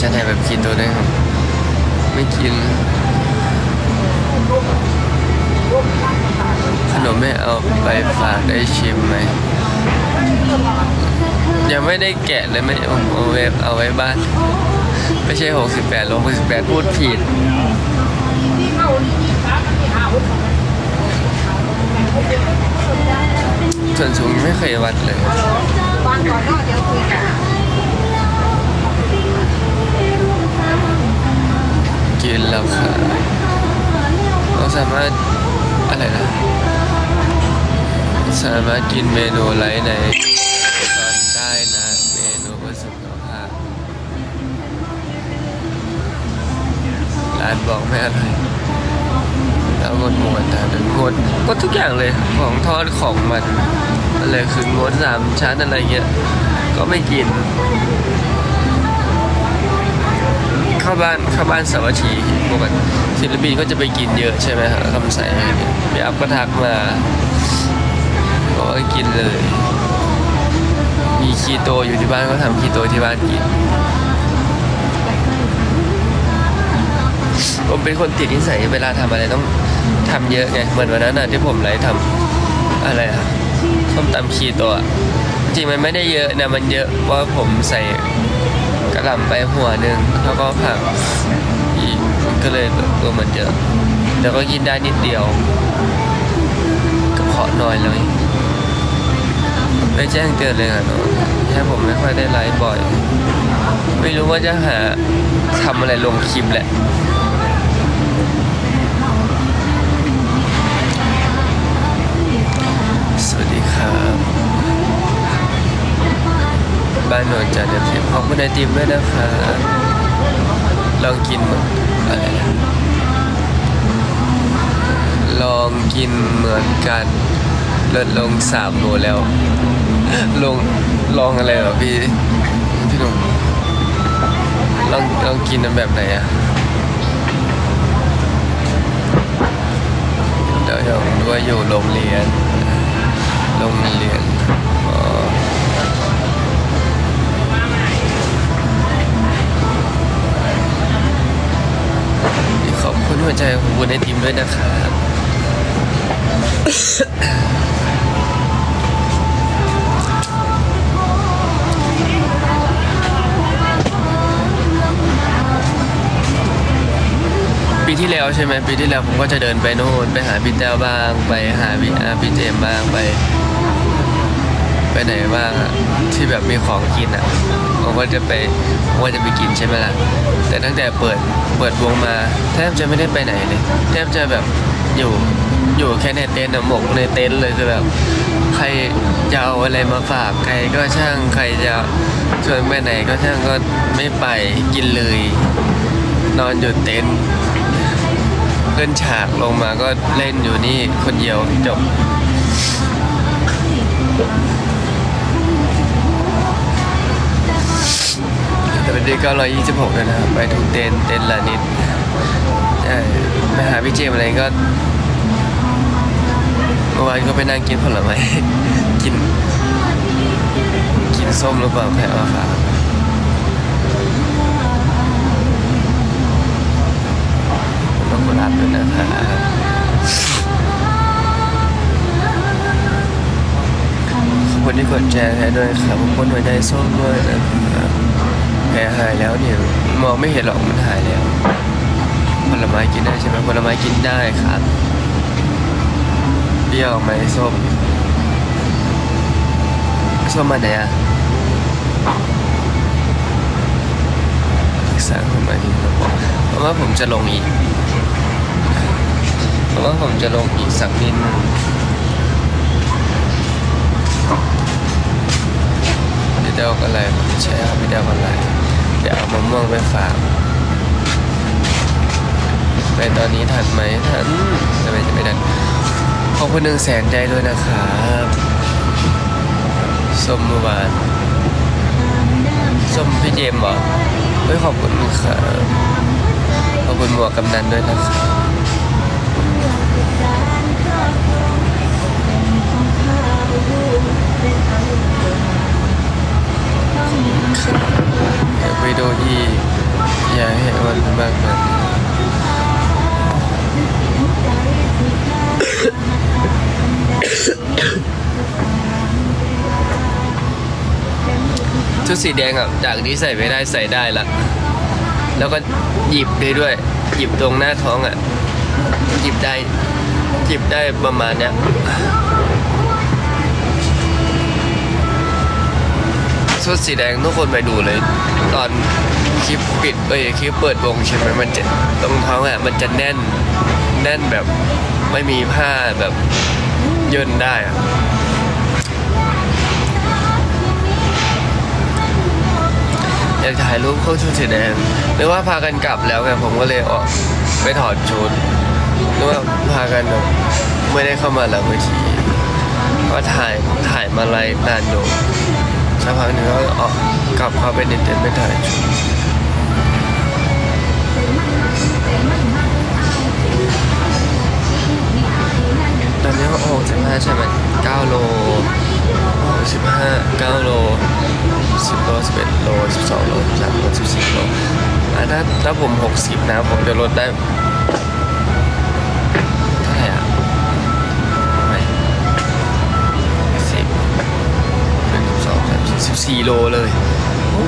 จะไหนแบบกินตัวด้ครับ ไม่กิน ขนมไม่เอาไปฝากได้ชิมไหม ยังไม่ได้แกะเลยไม่เอาเอาไว้เอาไว้บ้าน ไม่ใช่ 68ลง68พูดผิดส่วนสูงไม่เคยวัดเลยาสามารถอะไรนะ สามารถกินเมนูไลท์ในตอนได้นะ เมนูเพื่อสุขภาพร้านบอกไม่อร่อยแล้วงดหมดแต่งดงดทุกอย่างเลยของทอดของมันอะไรคืองดสามชั้นอะไรเงี้ยก็ไม่กิน เข้าบ้านเข้าบ้านสวัตถีปกติ ศิลปินก็จะไปกินเยอะใช่ไหมฮะคำใสอะไรเงี้ยพี่อัพก็ทักมาบอกว่ากินเลย มีคีโตอยู่ที่บ้านก็ทำคีโตที่บ้านกินผมเป็นคนติดนิสัยเวลาทำอะไรต้องทำเยอะไงเหมือนวันนั้นน่ะที่ผมไลฟ์ทำอะไรอะส้มตำคีโตอะจริงมันไม่ได้เยอะนะมันเยอะว่าผมใส่กระหล่ำไปหัวหนึ่งแล้วก็ผัก อีก ก็เลยแบบเออมันเยอะแต่ก็กินได้นิดเดียวกระเพาะน้อยเลยได้แจ้งเตือนเลยค่ะเน้องแค่ผมไม่ค่อยได้ไลฟ์บ่อย ไม่รู้ว่าจะหาทำอะไรลงคลิปแหละสวัสดีครับ บ้านนนจันทร์เดี๋ยวขอบคุณไอติมด้วยนะครับ ลองกินเหมือนอะไรนะลองกินเหมือนกันลดลงสามโลแล้ว ลงลองอะไรเหรอพี่พี่หนุ่มลองลองกินแบบไหนอะเดี๋ยวยังว่าอยู่โรงเรียนโรงเรียน ขอบคุณหัวใจของคุณไอติมด้วยนะครับปีที่แล้วใช่ไหมปีที่แล้วผมก็จะเดินไปโน่นไปหาพี่แต้วบ้าง ไปหาพี่อาพี่เจมส์บ้างไป ไปไหนบ้างที่แบบมีของกินอะผมก็จะไปผมก็จะไปกินใช่ไหมล่ะแต่ตั้งแต่เปิดเปิดวงมาแทบจะไม่ได้ไปไหนเลยแทบจะแบบอยู่อยู่แค่ในเต็นท์หมกในเต็นท์เลยคือแบบใครจะเอาอะไรมาฝากใครก็ช่างใครจะชวนไปไหนก็ช่างก็ไม่ไปกินเลย นอนอยู่เต็นท์ขึ้นฉากลงมาก็เล่นอยู่นี่คนเดียวจบ แต่เป็นเดือน926แล้วนะครับ ไปทุกเต็นเต็นละนิดใช่ไปหาพี่เจมอะไรก็เมื่อวานก็ไปนั่งกินผลไม้ กิน กินส้มหรือเปล่าแพ้มาฝากขอบคุณอัพด้วยนะครับขอบคุณที่กดแชร์ให้ด้วยครับขอบคุณหัวใจส้มด้วยนะครับ แผลหายแล้วเนี่ยมองไม่เห็นหรอกมันหายแล้วผลไม้กินได้ใช่ไหมผลไม้กินได้ครับเปรี้ยวไหมส้มส้มมาไหนอะสร้างคนมาดีครับเพราะว่าผมจะลงอีกเพราะว่าผมจะลงอีกสักนิดนึงพี่เดาอะไรผมแชร์พี่เดาอะไร เดี๋ยวเอามะม่วงไปฝากไปตอนนี้ทันไหมทันจะไม่จะไม่ทันขอบคุณหนึ่งแสนใจด้วยนะครับส้มเมื่อวานส้มพี่เจมส์เหรอเฮ้ยขอบคุณครับขอบคุณหมวกกำนันด้วยนะครับ สีแดงอะจากนี้ใส่ไม่ได้ใส่ได้ละ แล้วก็หยิบได้ด้วย หยิบตรงหน้าท้องอะ หยิบได้ หยิบได้ประมาณเนี้ยชุดสีแดงทุกคนไปดูเลย ตอนคลิปปิดเอ้ยคลิปเปิดวงใช่ไหมมันจะตรงท้องอะมันจะแน่นแน่นแบบไม่มีผ้าแบบย่นได้อะากถ่ายรูปเข้าชุดสีแดงหรือว่าพากันกลับแล้วไงผมก็เลยออกไปถอดชุดหรือว่าพากันแบบไม่ได้เข้ามาหลังเวทีก็ถ่ายถ่ายมาไลฟ์นานอยู่สักพักหนึ่งก็ออกกลับเข้าไปในเต็นไปถ่ายชุดตอนนี้ก็หกสิบห้าใช่ไหมเก้าโลหกสิบห้าเก้าโล สิบโลสิบเอ็ดโลสิบสองโลสิบสามโลสิบสี่โลถ้าถ้าผมหกสิบนะ ผมจะลดได้เท่าไหร่อะไม่สิบหนึ่งสองสามสี่สิบสี่โลเลยโอ้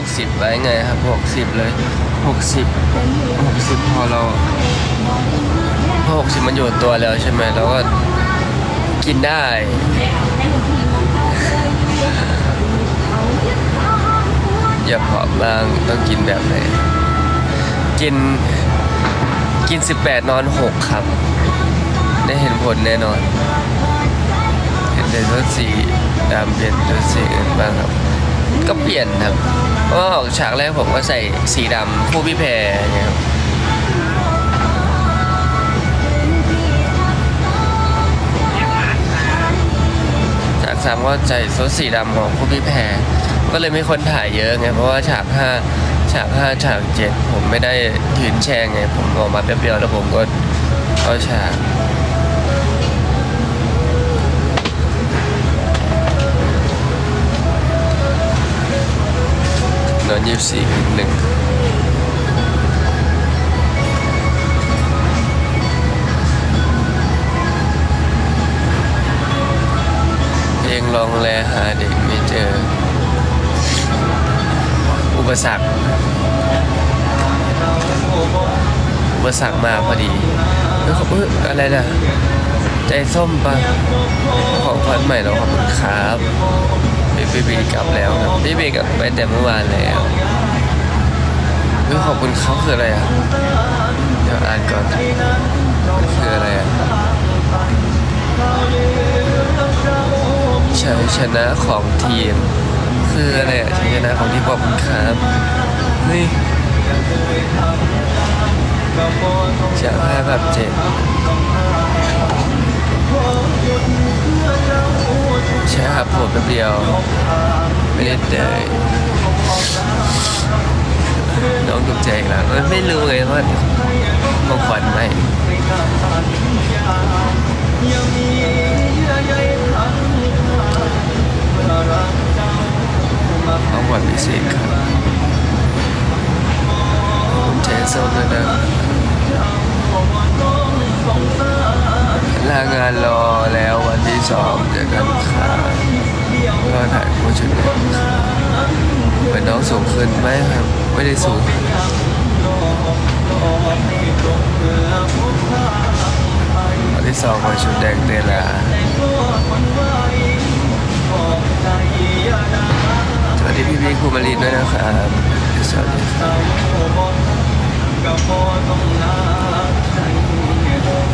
60ไว้ไงครับ 60 เลย 60 60 พอเราพอ60 มันอยู่ตัวแล้วใช่ไหมเราก็กินได้อย่าผอมบางต้องกินแบบไหนกินกิน 18 นอน 6 ครับ ได้เห็นผลแน่นอน เห็นเลยรถสีดำเปลี่ยนรถสีอื่นบ้างครับ ก็เปลี่ยนครับ เพราะว่าออกฉากแรกผมก็ใส่สีดำคู่พี่แพรไงครับฉากสามก็ใส่ชุดสีดำของผู้พี่แพรก็เลยมีคนถ่ายเยอะไงเพราะว่าฉากห้าฉากห้าฉากเจ็ดผมไม่ได้ยืนแช่ไง ผมออกมาแป๊บเดียวๆแล้วผมก็เข้าฉาก นอนยี่สิบสี่หนึ่งเพลงลองแลหาเด็กไม่เจอ อุปสรรค อุปสรรคมาพอดีเฮ้ยเขาเอ้ยอะไรนะ ใจส้มปะของขวัญใหม่เราขอบคุณครับ พี่บีกลับแล้วครับพี่บีกลับไปแต่เมื่อวานแล้วเฮ้ยขอบคุณเขาคืออะไรอะเดี๋ยวอ่านก่อนคืออะไรอะชัยชนะของทีม คืออะไรอะชัยชนะของทีมขอบคุณครับเฮ้ยจากห้ากับเจ็ด ใช่ครับผมแป๊บเดียว ไม่ได้เตยน้องถูกใจอีกแล้วไม่รู้เลยว่าของขวัญไหมของขวัญพิเศษครับคุณเจส้มด้วยนะลางานรอแล้ววันที่สองเจอกันค่ะ รอถ่ายคู่ชุดนี้เป็นน้องสูงขึ้นไหมครับ ไม่ได้สูงวันที่สองมาชุดแดงเตลาสวัสดีพี่พี่ครูมารีด้วยนะครับสวัสดีครับ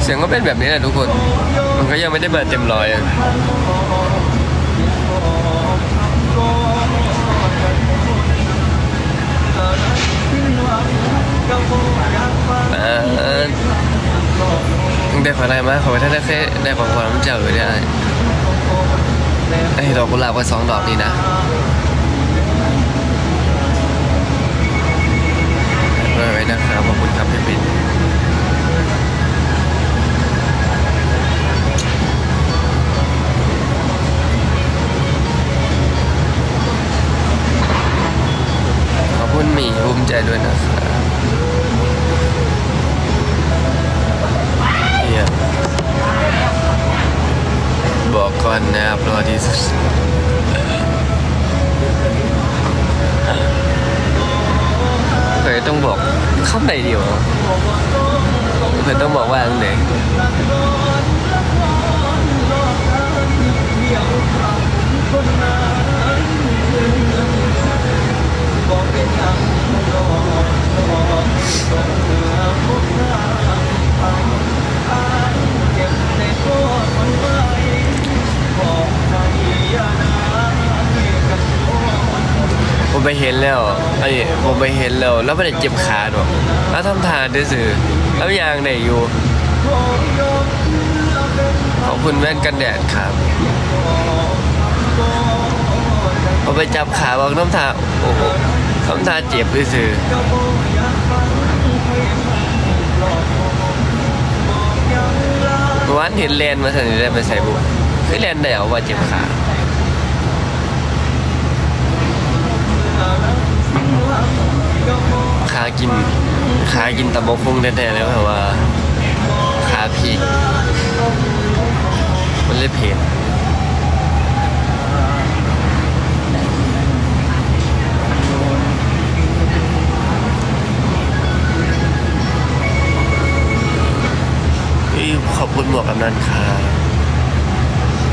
เสียงก็เป็นแบบนี้แหละทุกคน มันก็ยังไม่ได้มาเต็มร้อย อะอ่าได้ขออะไรมาขอไปถ้าได้แค่ได้ของความเจ้าอยู่ได้ไอ้ดอกกุหลาบก็สองดอกนี่นะไว้นะครับขอบคุณครับพี่ปิ่นขอบคุณหมีภูมิใจด้วยนะครับเฮีย บอกก่อนนะครับรอที่สุดเคยต้องบอกเข้าไหนเดียวเคยต้องบอกว่าอันไหน ห็นแล้วไอ้ผมไปเห็นแล้ว แล้วไม่ได้เจ็บขาหรอกแล้วทำทานด้วยสื่อแล้วยางไหนอยู่ ขอบคุณแว่นกันแดดครับผมไปจับขาบอกน้ำทาโอ้โหน้ำทาเจ็บด้วยสื่อวานเห็นแลนมาสันนิษฐานไปใส่บุกคือแลนได้เหรอว่าเจ็บขา ขา กินขากินตะบกพุงแท้ๆแล้วแบบว่าขาพีกมันเลยเผ็ดพี่ขอบคุณหมวกกำนันครับ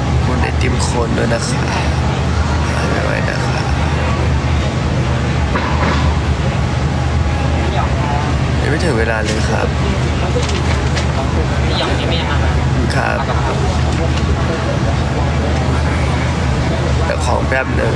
ขอบคุณไอติมโคนด้วยนะครับไว้ไว้นะครับ ยัง ไม่ถึงเวลาเลยครับพี่หยองนี่ไม่มาครับแต่ของแป๊บหนึ่ง